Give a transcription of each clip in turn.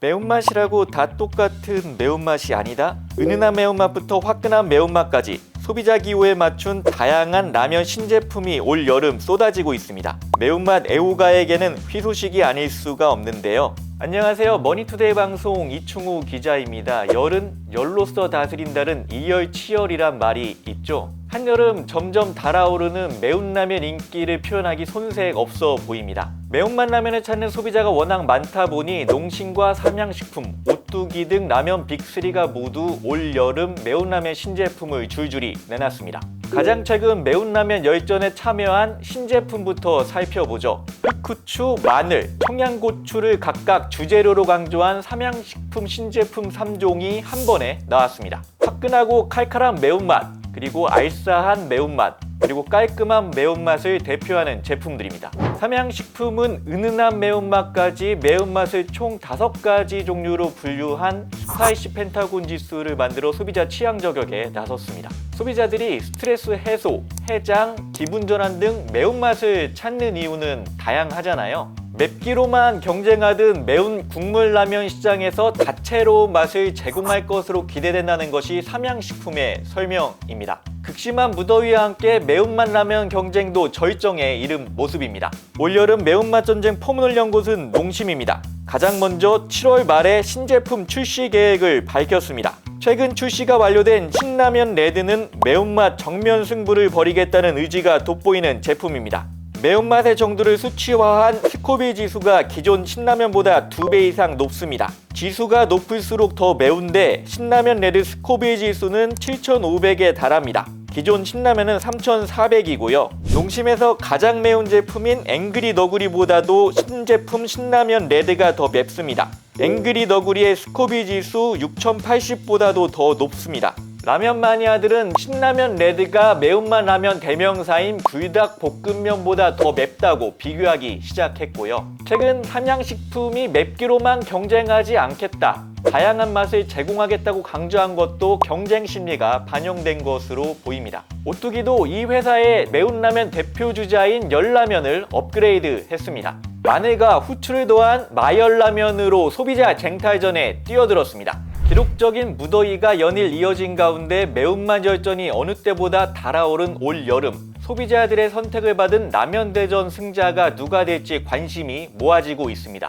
매운맛이라고 다 똑같은 매운맛이 아니다? 은은한 매운맛부터 화끈한 매운맛까지 소비자 기호에 맞춘 다양한 라면 신제품이 올 여름 쏟아지고 있습니다. 매운맛 애호가에게는 희소식이 아닐 수가 없는데요. 안녕하세요. 머니투데이 방송 이충우 기자입니다. 열은 열로써 다스린다는 이열치열이란 말이 있죠. 한여름 점점 달아오르는 매운 라면 인기를 표현하기 손색 없어 보입니다. 매운맛 라면을 찾는 소비자가 워낙 많다 보니 농심과 삼양식품, 오뚜기 등 라면 빅3가 모두 올 여름 매운 라면 신제품을 줄줄이 내놨습니다. 가장 최근 매운 라면 열전에 참여한 신제품부터 살펴보죠. 흑후추, 마늘, 청양고추를 각각 주재료로 강조한 삼양식품 신제품 3종이 한 번에 나왔습니다. 화끈하고 칼칼한 매운맛, 그리고 알싸한 매운맛, 그리고 깔끔한 매운맛을 대표하는 제품들입니다. 삼양식품은 은은한 매운맛까지 매운맛을 총 다섯 가지 종류로 분류한 스파이시 펜타곤 지수를 만들어 소비자 취향 저격에 나섰습니다. 소비자들이 스트레스 해소, 해장, 기분 전환 등 매운맛을 찾는 이유는 다양하잖아요. 맵기로만 경쟁하던 매운 국물 라면 시장에서 다채로운 맛을 제공할 것으로 기대된다는 것이 삼양식품의 설명입니다. 극심한 무더위와 함께 매운맛 라면 경쟁도 절정에 이른 모습입니다. 올여름 매운맛 전쟁 포문을 연 곳은 농심입니다. 가장 먼저 7월 말에 신제품 출시 계획을 밝혔습니다. 최근 출시가 완료된 신라면 레드는 매운맛 정면 승부를 벌이겠다는 의지가 돋보이는 제품입니다. 매운맛의 정도를 수치화한 스코빌 지수가 기존 신라면보다 2배 이상 높습니다. 지수가 높을수록 더 매운데 신라면 레드 스코빌 지수는 7,500에 달합니다. 기존 신라면은 3,400이고요. 농심에서 가장 매운 제품인 앵그리 너구리보다도 신제품 신라면 레드가 더 맵습니다. 앵그리 너구리의 스코빌 지수 6080보다도 더 높습니다. 라면 마니아들은 신라면 레드가 매운맛 라면 대명사인 불닭 볶음면보다 더 맵다고 비교하기 시작했고요. 최근 삼양식품이 맵기로만 경쟁하지 않겠다. 다양한 맛을 제공하겠다고 강조한 것도 경쟁 심리가 반영된 것으로 보입니다. 오뚜기도 이 회사의 매운 라면 대표 주자인 열라면을 업그레이드 했습니다. 마늘과 후추를 더한 마열라면으로 소비자 쟁탈전에 뛰어들었습니다. 기록적인 무더위가 연일 이어진 가운데 매운맛 열전이 어느 때보다 달아오른 올 여름 소비자들의 선택을 받은 라면 대전 승자가 누가 될지 관심이 모아지고 있습니다.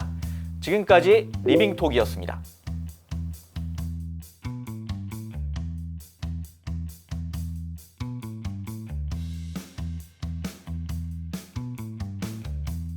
지금까지 리빙톡이었습니다.